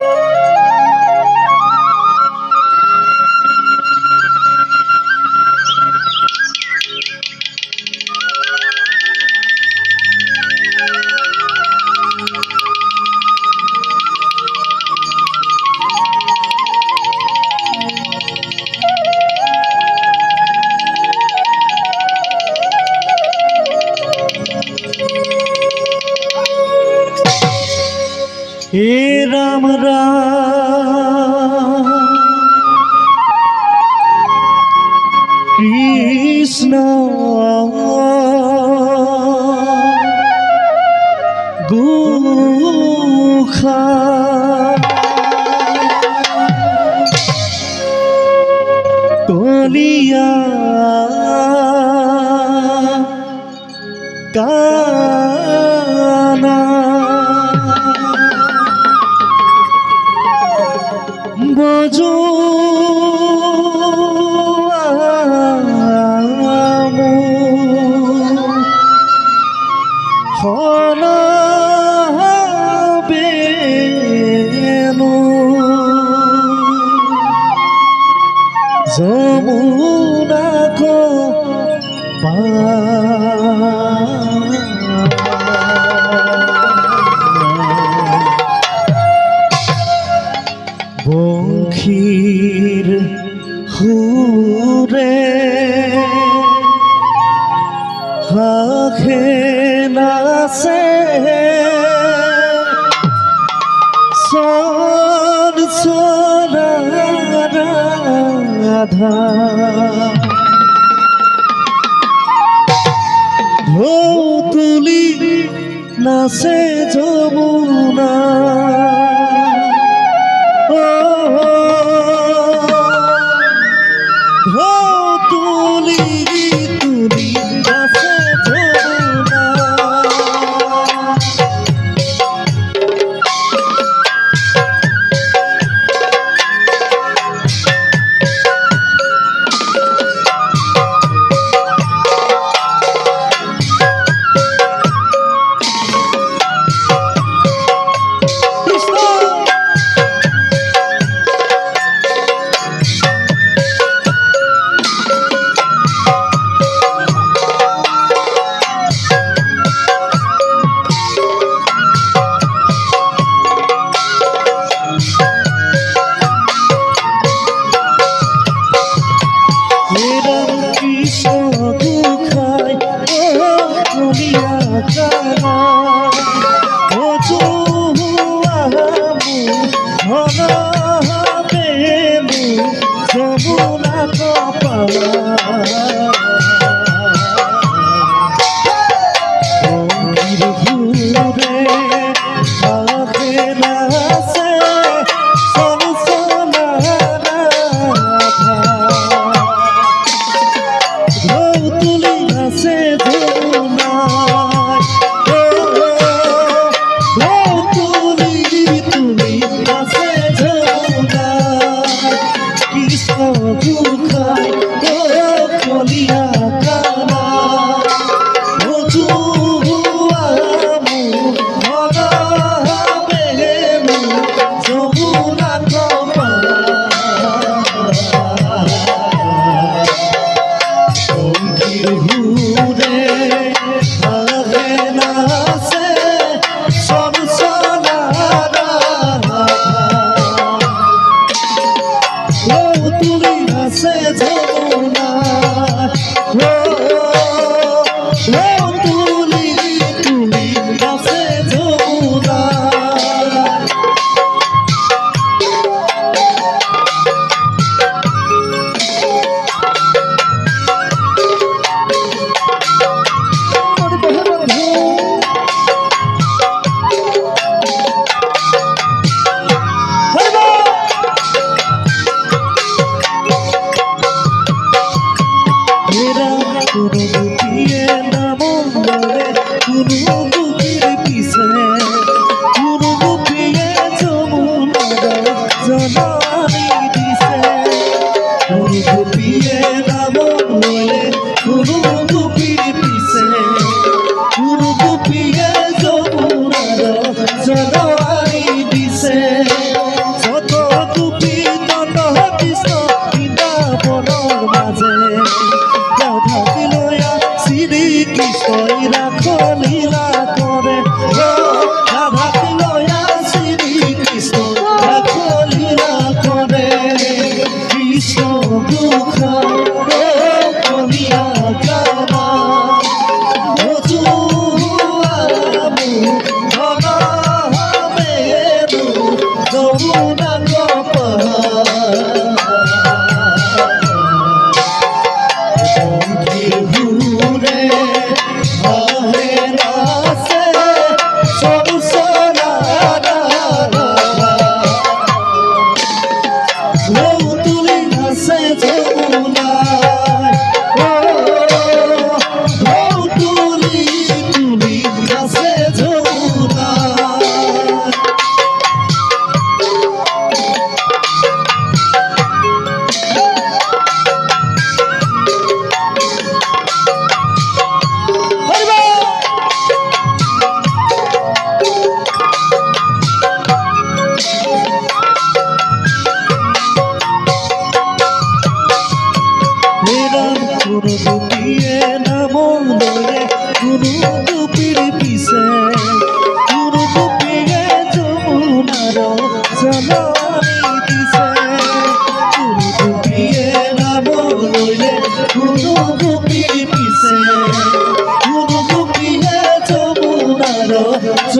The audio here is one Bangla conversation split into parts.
you സമരാ Bỏ পঙ্খির হুরে। হাখে না সে সর সরা রাধা তুলি সে যমুনা। প্রেম যমুনা কপালা। বউ তুমি ভাসে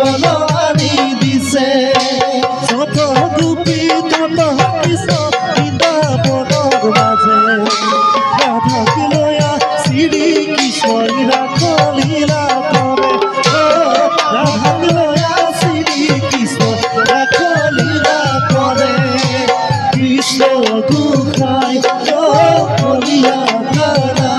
জলানি দিছে। যত দুপি তত কৃষ্ণ বৃন্দাবনের মাঝে। রাধাকে লয়া শ্রী কলিয়া তারা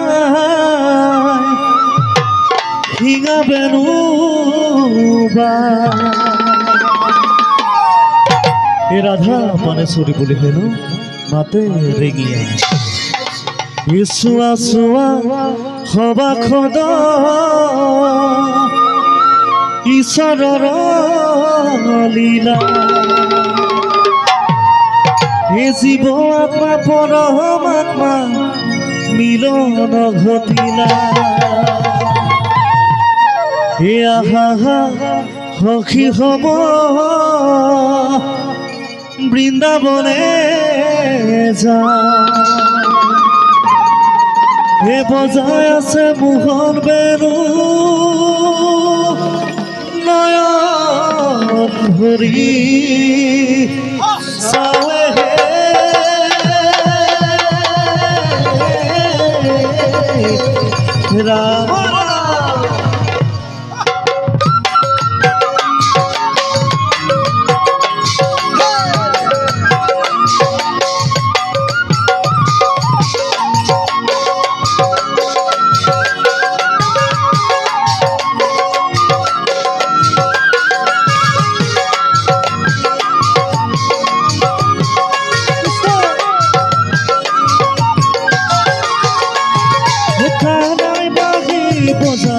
কানা হিঙা বেনু এ রাধা পানে সরি বলে হেন, মাতে রেগিয়া এ সুয়া সুয়া, হবা খদ। ঈশ্বরর লীলা। হে জীব আত্মা পরমাত্মা মিলন ঘটিলা। হে আহা সখী হব। বৃন্দাবনে যা। হে বজাই আছে মোহন বেনু। নয়ন ভৰি চাৱে হে রাম কানাই বাহি বজাই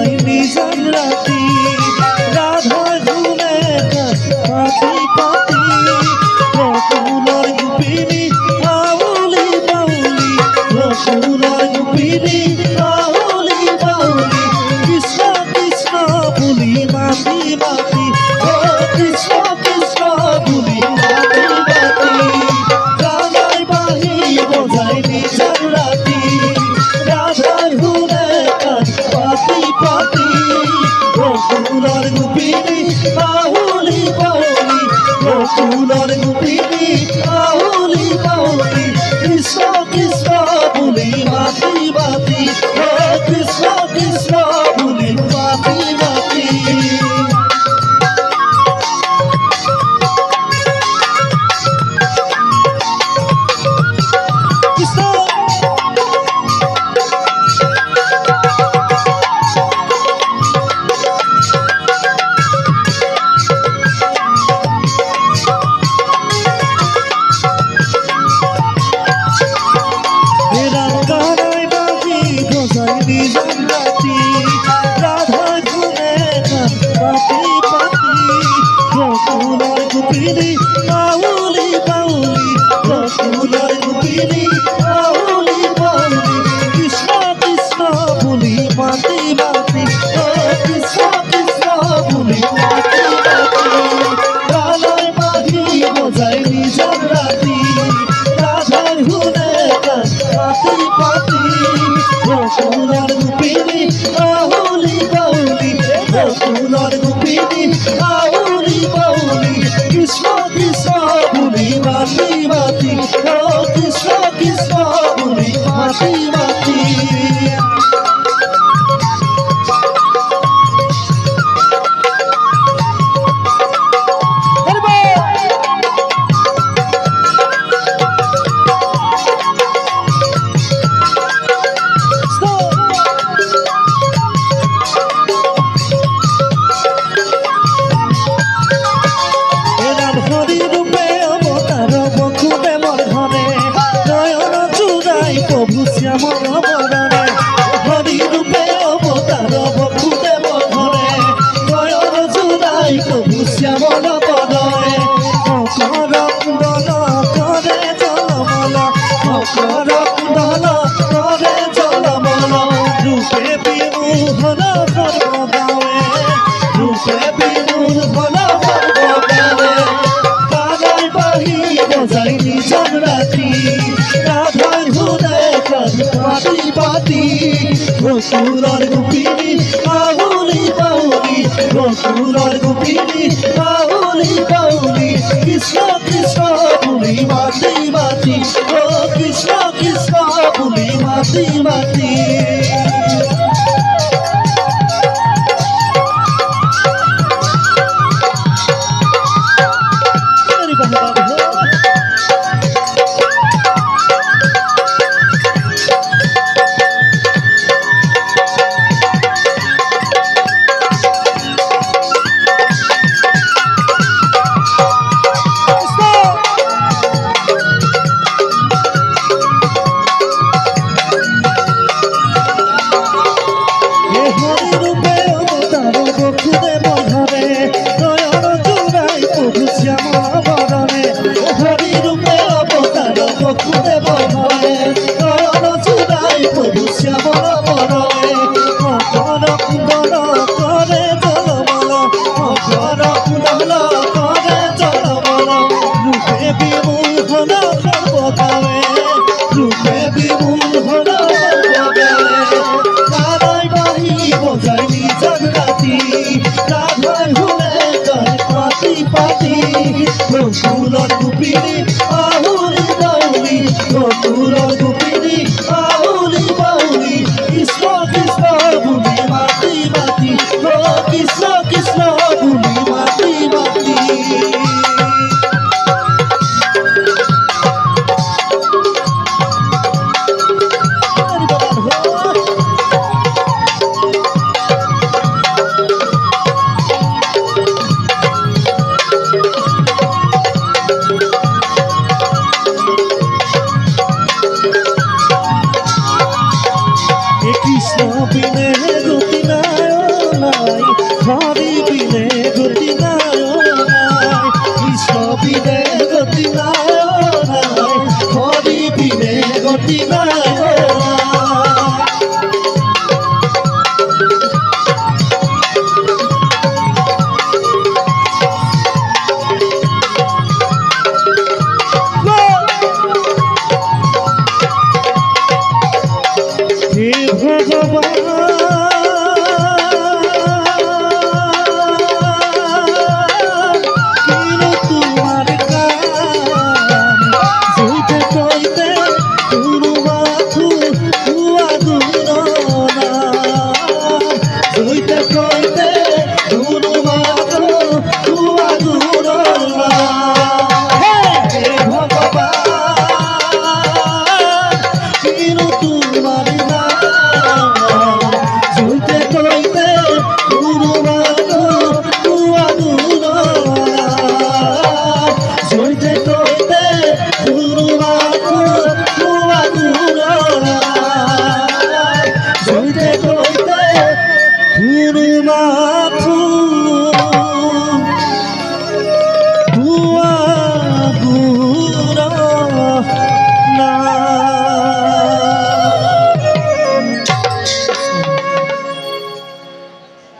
Fatima. পাতি, রাধার হৃদয় পাতি পাতি। রসুরার গোপিনী পাউলি পাউলি রসুরার গোপিনী পাউলি পাউলি কৃষ্ণ কৃষ্ণ পুলি মাতি মাতি। ও কৃষ্ণ কৃষ্ণ পুলি মাতি মাতি।